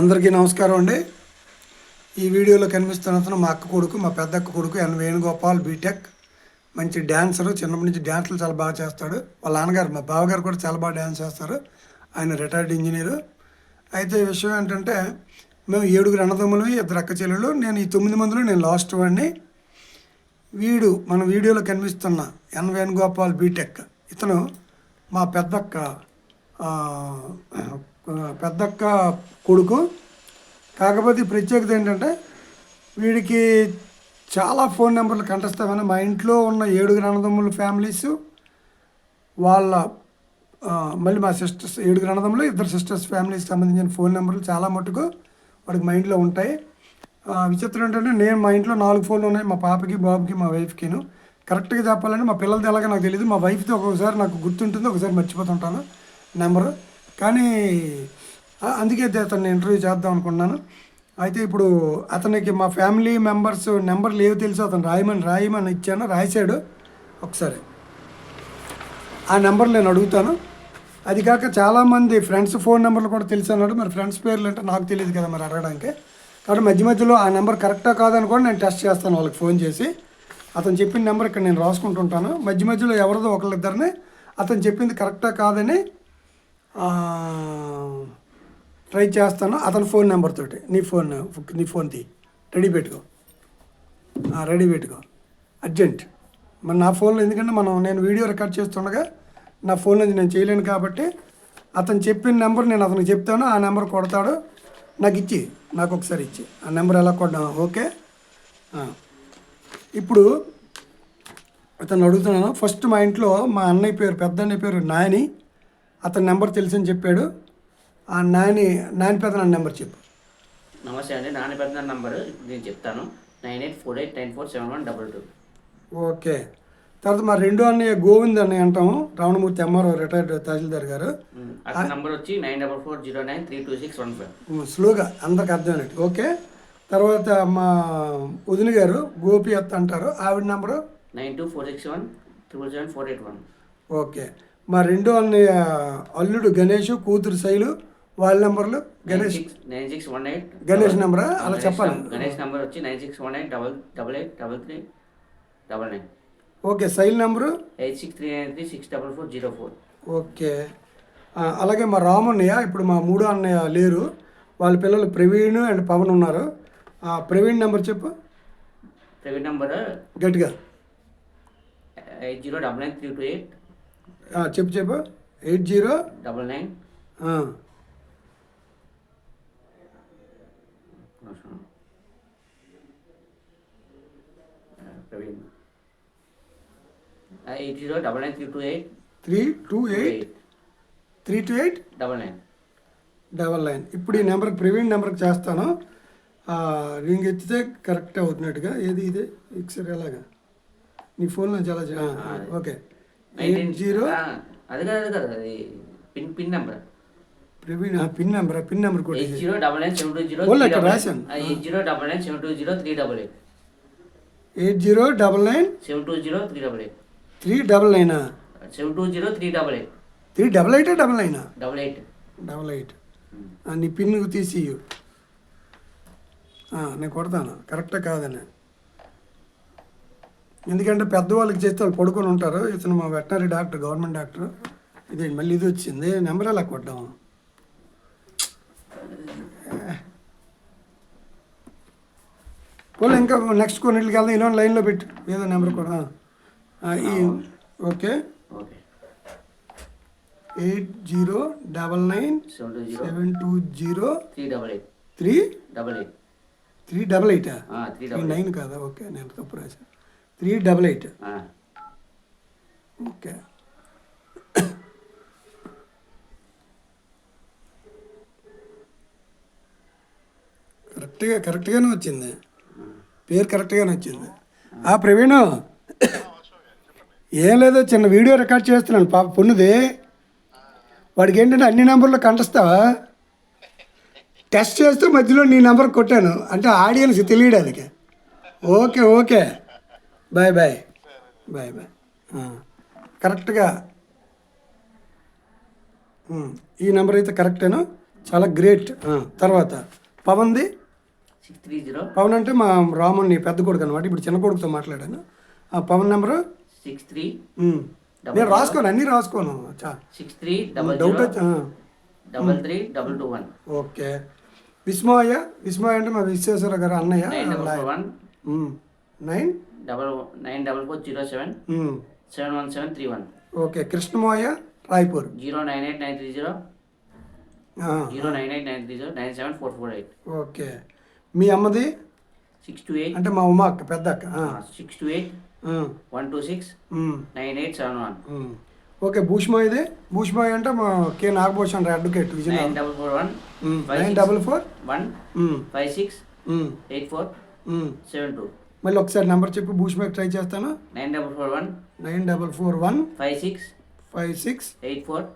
అందరికీ నమస్కారం అండి. ఈ వీడియోలో కనిపిస్తున్న అతను మా అక్క కొడుకు మా పెద్ద అక్క కొడుకు ఎన్ వేణుగోపాల్ బీటెక్. మంచి డ్యాన్సరు చిన్నప్పటి నుంచి డ్యాన్సులు చాలా బాగా చేస్తాడు. వాళ్ళ నాన్నగారు మా బావగారు కూడా చాలా బాగా డ్యాన్స్ చేస్తారు. ఆయన రిటైర్డ్ ఇంజనీరు. అయితే ఈ విషయం ఏంటంటే మేము ఏడుగురు అన్నదమ్ములు ఇద్దరు అక్క చెల్లెలు నేను ఈ తొమ్మిది మందిలో నేను లాస్ట్ వాడిని. వీడు మన వీడియోలో కనిపిస్తున్న ఎన్ వేణుగోపాల్ బీటెక్. ఇతను మా పెద్దక్క పెద్దక్క కొడుకు. కాకపోతే ప్రత్యేకత ఏంటంటే వీడికి చాలా ఫోన్ నెంబర్లు కంటస్తామని మా ఇంట్లో ఉన్న ఏడుగురు అన్నదమ్ముల ఫ్యామిలీస్ వాళ్ళ మళ్ళీ మా సిస్టర్స్ ఏడుగురు అన్నదమ్ములు ఇద్దరు సిస్టర్స్ ఫ్యామిలీకి సంబంధించిన ఫోన్ నెంబర్లు చాలా మటుకు వాడికి మైండ్లో ఉంటాయి. ఆ, విచిత్రం ఏంటంటే నేను మా ఇంట్లో నాలుగు ఫోన్లు ఉన్నాయి మా పాపకి బాబుకి మా వైఫ్కిను. కరెక్ట్గా చెప్పాలంటే మా పిల్లలది ఎలాగో నాకు తెలియదు మా వైఫ్ది ఒక్కొక్కసారి నాకు గుర్తుంటుంది ఒకసారి మర్చిపోతుంటాను. నెంబరు కానీ ఆ, అందుకే అతన్ని ఇంటర్వ్యూ చేద్దాం అనుకున్నాను. అయితే ఇప్పుడు అతనికి మా ఫ్యామిలీ మెంబర్స్ నెంబర్ లేవు తెలుసు అతను రాయమని రాయమని ఇచ్చాను రాశాడు. ఒకసారి. ఆ నెంబర్ నేను అడుగుతాను. అది కాక చాలామంది ఫ్రెండ్స్ ఫోన్ నెంబర్లు కూడా తెలుసు అన్నాడు. మరి ఫ్రెండ్స్ పేర్లు అంటే నాకు తెలియదు కదా మరి అడగడానికి. కాబట్టి మధ్య మధ్యలో ఆ నెంబర్ కరెక్టా కాదని కూడా నేను టెస్ట్ చేస్తాను వాళ్ళకి ఫోన్ చేసి. అతను చెప్పిన నెంబర్ ఇక్కడ నేను రాసుకుంటుంటాను. మధ్య మధ్యలో ఎవరిదో ఒకళ్ళిద్దరిని అతను చెప్పింది కరెక్టా కాదని ట్రై చేస్తాను. అతని ఫోన్ నెంబర్ తోటి. నీ ఫోన్ నీ ఫోన్ తీ. రెడీ పెట్టుకో. రెడీ పెట్టుకో. అర్జెంట్. మరి నా ఫోన్లో ఎందుకంటే మనం నేను వీడియో రికార్డ్ చేస్తుండగా నా ఫోన్ నుంచి నేను చేయలేను కాబట్టి అతను చెప్పిన నెంబర్ నేను అతనికి చెప్తాను. ఆ నెంబర్ కొడతాడు. నాకు ఇచ్చి. నాకు ఒకసారి ఇచ్చి. ఆ నెంబర్ ఎలా కొట్టాం ఓకే. ఇప్పుడు అతను అడుగుతున్నాను. ఫస్ట్ మా ఇంట్లో మా అన్నయ్య పేరు పెద్ద అన్నయ్య పేరు నాని అతని నెంబర్ తెలుసని చెప్పాడు. ఆ నాని నాని పెద్ద నాన్న నెంబర్ చెప్పు. నమస్తే అండి నాన్న పెద్ద నంబర్. నేను చెప్తాను. Nine eight four eight nine four seven one double two. Okay. తర్వాత మా రెండో అన్నయ్య గోవింద్ అన్నయ్య అంటాము రావణమూర్తి ఎంఆర్ఓ రిటైర్డ్ తహసీల్దార్ గారు. అతని నంబర్ వచ్చి nine double four zero nine three two six one five. స్లోగా అందరికి అర్థమైనట్టు ఓకే. తర్వాత మా వదిన గారు గోపి అత్త అంటారు. ఆవిడ number? Nine two four six one triple seven four eight one. Okay. మా రెండో అన్నయ్య అల్లుడు గణేష్ కూతురు శైలు వాళ్ళ నెంబర్లు Ganesh. Nine six one eight Ganesh నెంబరా? అలా చెప్పాలి. గణేష్ నంబర్ వచ్చి nine six one eight double double eight double three double nine. Okay Shail number? Eight six three nine three six double four zero four. Okay. అలాగే మా రామన్నయ్య ఇప్పుడు మా మూడో అన్నయ్య లేరు. వాళ్ళ పిల్లలు ప్రవీణ్ అండ్ పవన్ ఉన్నారు. ప్రవీణ్ నెంబర్ చెప్పు. ప్రైవేట్ నంబర్ గట్టిగా. Eight zero double nine three two eight. చెప్పు చెప్పు. Eight zero? Double nine. Eight zero double nine three two eight. Three two eight? Three two eight? Double nine. Double nine. ఇప్పుడు ఈ నెంబర్కి ప్రవీణ్ నెంబర్కి చేస్తాను. Ring ఎత్తితే correct అవుతున్నట్టుగా. ఏది ఇదే? ఇక్సర్ ఎలాగా నీ ఫోన్లో చాలా ఓకే. Eight zero? అది కాదు కాదు అది pin pin number. Praveen pin number? Pin number eight zero double nine seven two zero రాశాను. Eight zero double nine seven two zero three double eight. Eight zero double nine seven two zero three double eight. Three double నైనా? Seven two zero three double eight. Three double ఎయిటా double నైనా? Double eight. Double eight. నీ pin తీసి నేను కొడతాను. కరెక్టా కాదని. ఎందుకంటే పెద్దవాళ్ళకి చేస్తే వాళ్ళు పడుకొని ఉంటారు. ఇతను మా వెటనరీ డాక్టర్ గవర్నమెంట్ డాక్టర్. ఇది మళ్ళీ ఇది వచ్చింది. నెంబర్ ఎలా కొట్టాము పోలే ఇంకా నెక్స్ట్ కొన్నింటికి వెళ్దాం. ఇలా లైన్లో పెట్టు. ఏదో నెంబర్ కూడా ఈ okay. Eight zero double nine seven two zero three double eight. Three double eight. Nine కాదా? ఓకే నేను తప్పు రాశాను. Three double eight. ఓకే. కరెక్ట్గా కరెక్ట్గానే వచ్చింది. పేరు కరెక్ట్గానే వచ్చింది. ఆ. ప్రవీణ్. ఏం లేదు చిన్న వీడియో రికార్డ్ చేస్తున్నాను. పాప పొన్నుది. వాడికి ఏంటంటే అన్ని నెంబర్లు కంటస్తావా? టెస్ట్ చేస్తూ మధ్యలో నీ నెంబర్ కొట్టాను. అంటే ఆడియన్స్ తెలియడానికి. Okay okay. Bye bye bye bye కరెక్ట్గా ఈ నెంబర్ అయితే కరెక్టేనా చాలా గ్రేట్ ఆ, తర్వాత పవన్ది? పవన్ అంటే మా రాముని పెద్ద కొడుకు అనమాట ఇప్పుడు చిన్న కొడుకుతో మాట్లాడాను. ఆ పవన్ నెంబరు సిక్స్ త్రీ. నేను రాసుకోను అన్నీ రాసుకోను. Six three doubt double three double two one okay Vismaya Vismaya అంటే మా విశ్వేశ్వర గారు అన్నయ్య nine double. Nine double nine four zero seven. Seven one seven three one. Okay Krishnamoy Raipur. Zero nine eight nine three zero. Zero nine eight nine three zero nine seven four four eight. Okay. మీ అమ్మది? Six two eight. అంటే మా ఉమా అక్క పెద్ద అక్క six two eight. One two six. Nine eight seven one. Okay భూష్మాయిదే. భూష్మాయ్ అంటే మా కే Nagabhushan advocate nine Vizianagaram double four one. Five nine double four? One. Five six. Eight four. Seven two. మళ్ళీ ఒకసారి నెంబర్ చెప్పి భూష్మాయ్ ట్రై చేస్తాను. Nine double four one. Nine double four one. Five six. Five six. Eight four.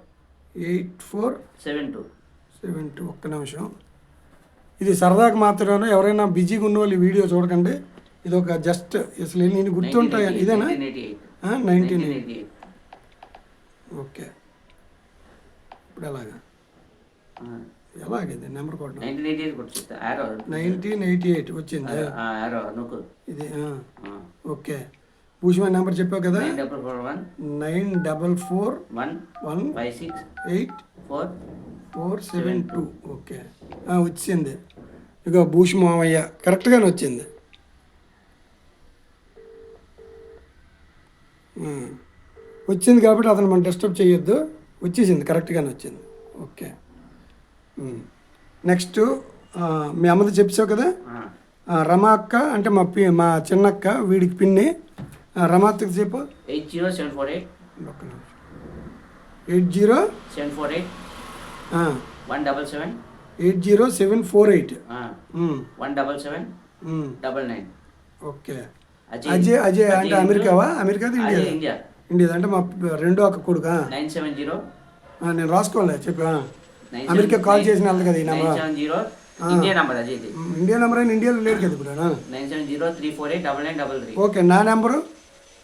Eight four. Seven two. Seven two. ఒక్క నిమిషం. ఇది సరదాగా మాత్రమే ఎవరైనా బిజీగా ఉన్న వాళ్ళు వీడియో చూడకండి. ఇది ఒక జస్ట్ అసలు నేను గుర్తుంటాయి. ఇదేనా? Nineteen eight okay. ఇప్పుడు ఎలాగా? ఎలాగైంది నెంబర్ కొట్టడం నైన్టీన్ ఎయిటీ ఎయిట్ కొట్టు ఆరో నైన్టీన్ ఎయిటీ ఎయిట్ వచ్చింది? ఆరో నొక్కు ఇది ఓకే. భూషణ నెంబర్ చెప్పావు కదా? Nine double four one. Nine double four one. One five six. Eight four. Four seven two. Okay. వచ్చింది. ఇగో భూష్ మావయ్య కరెక్ట్గానే వచ్చింది. వచ్చింది కాబట్టి అతను మనం డిస్టర్బ్ చేయొద్దు. వచ్చేసింది కరెక్ట్గానే వచ్చింది. ఓకే. నెక్స్ట్ మీ అమ్మది చెప్పావు కదా? రమా అక్క అంటే మా పి మా చిన్నక్క వీడికి పిన్ని. రమా అక్కకి చెప్పు. Eight zero seven four eight. Eight zero? Seven four eight. One double seven. Eight zero seven four eight. One double seven. Double nine. Okay. Ajay. Ajay అంటే అమెరికావా? America India? ఇండియా. అంటే మా రెండో అక్క కొడుకా? Nine seven zero. నేను రాసుకోలే చెప్పా అమెరికా కాల్ చేసిన వాళ్ళది కదా ఈ number seven zero India number Ajay India number అయినా ఇండియాలో లేడు కదా ఇప్పుడు. Nine seven zero three four eight double nine double three. Okay నా number?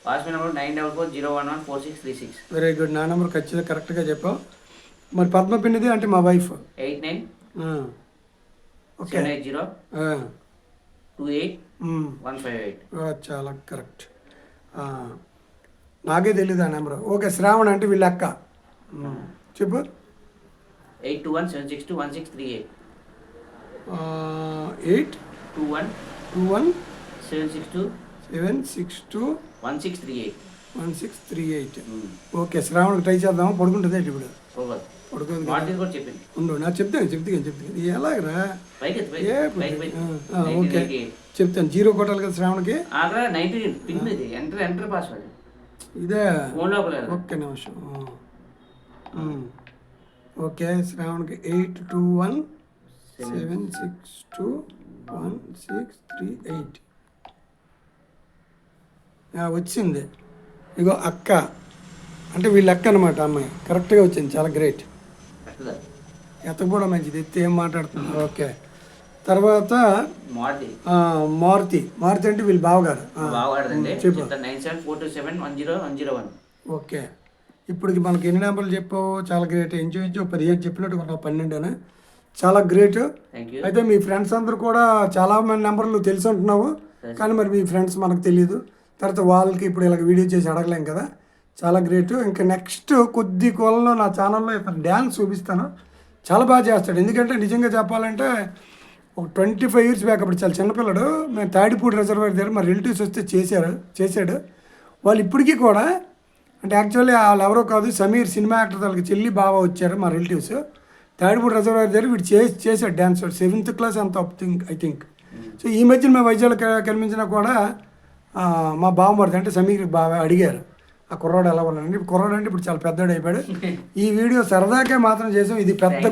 Passport number nine double four zero one one four six three six. Very good నా number ఖచ్చితంగా కరెక్ట్గా చెప్పావు. మరి పద్మ పిన్నిది అంటే మా wife. Eight nine okay. Eight zero two eight. One five eight. చాలా కరెక్ట్. నాకే తెలియదు ఆ నెంబర్. ఓకే శ్రావణ్ అంటే వీళ్ళ అక్క. ఉమ్. చెప్పు. Eight two one seven six two one six three eight eight two one two one seven six two seven six two one six three eight one six three eight okay శ్రావణ్కి try చేద్దాం పడుకుంటుంది ఇప్పుడు. పడుకోదు ఉండు నాకు చెప్తాను చెప్తాను చెప్తాను. ఎలాగరా? Okay. చెప్తాను. Zero కొట్టాలి కదా శ్రావణ్కి ఇది. ఒక్క నిమిషం. Okay శ్రావణ్కి eight two one seven six two one six three eight. వచ్చింది. ఇగో అక్క. అంటే వీళ్ళ అక్క అనమాట అమ్మాయి. కరెక్ట్గా వచ్చింది చాలా గ్రేట్ ఎత్తకపోవడం మంచిది ఎత్తి ఏం మాట్లాడుతున్నారు? ఓకే. తర్వాత మారుతి. మారుతి. అంటే వీళ్ళ బావగారు. చెప్పు. Nine seven four two seven one zero one zero one. Okay. ఇప్పటికి మనకి ఎన్ని నెంబర్లు చెప్పావు చాలా గ్రేట్ ఇంచు పదిహేను చెప్పినట్టు ఒక పన్నెండునా? చాలా గ్రేట్ అయితే మీ ఫ్రెండ్స్ అందరూ కూడా చాలా మంది నెంబర్లు తెలిసి ఉంటున్నావు కానీ మరి మీ ఫ్రెండ్స్ మనకు తెలియదు తర్వాత వాళ్ళకి ఇప్పుడు ఇలా వీడియో చేసి అడగలేం కదా. చాలా గ్రేట్ ఇంకా నెక్స్ట్ కొద్ది కోలలో నా ఛానల్లో ఇతను డ్యాన్స్ చూపిస్తాను. చాలా బాగా చేస్తాడు. ఎందుకంటే నిజంగా చెప్పాలంటే ఒక ట్వంటీ ఫైవ్ ఇయర్స్ బ్యాక్ అప్పుడు చాలా చిన్నపిల్లడు మేము తాడిపూడి రిజర్వాయర్ దగ్గర మా రిలేటివ్స్ వస్తే చేశారు చేశాడు. వాళ్ళు ఇప్పటికీ కూడా అంటే యాక్చువల్లీ వాళ్ళు ఎవరో కాదు సమీర్ సినిమా యాక్టర్ వాళ్ళకి చెల్లి బాగా వచ్చారు మా రిలేటివ్స్. తాడిపూడి రిజర్వాయర్ దగ్గర వీడు చేసి చేశాడు డ్యాన్స్ సెవెంత్ క్లాస్ అంత థింక్ ఐ థింక్. సో ఈ మధ్యన మేము వైద్యాలు కనిపించినా కూడా మా బావమరిది అంటే సమీర్ బాగా అడిగారు ఆ కుర్రాడు ఎలా ఉన్నాడు? కుర్రాడు అంటే ఇప్పుడు చాలా పెద్దోడు అయిపోయాడు. ఈ వీడియో సరదాకే మాత్రం చేసాం. ఇది పెద్ద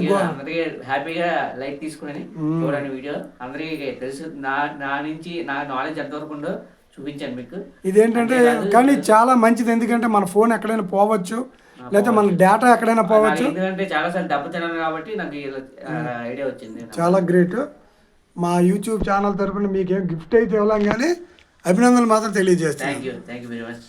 హ్యాపీగా లైక్ తీసుకుని చూడండి వీడియో. అందరికీ తెలుసు నా నా నుంచి నా నాలెడ్జ్ ఎంతవరకు ఉందో చూపించాను మీకు. ఇదేంటంటే కానీ చాలా మంచిది. ఎందుకంటే మన ఫోన్ ఎక్కడైనా పోవచ్చు లేకపోతే మన డేటా ఎక్కడైనా పోవచ్చు. ఎందుకంటే చాలా సార్లు దెబ్బ తిన్నాను కాబట్టి నాకు ఐడియా వచ్చింది. చాలా గ్రేట్. మా యూట్యూబ్ ఛానల్ తరపున మీకేం గిఫ్ట్ అయితే ఇవ్వలేం కానీ అభినందనలు మాత్రం తెలియజేస్తాను thank you thank you very much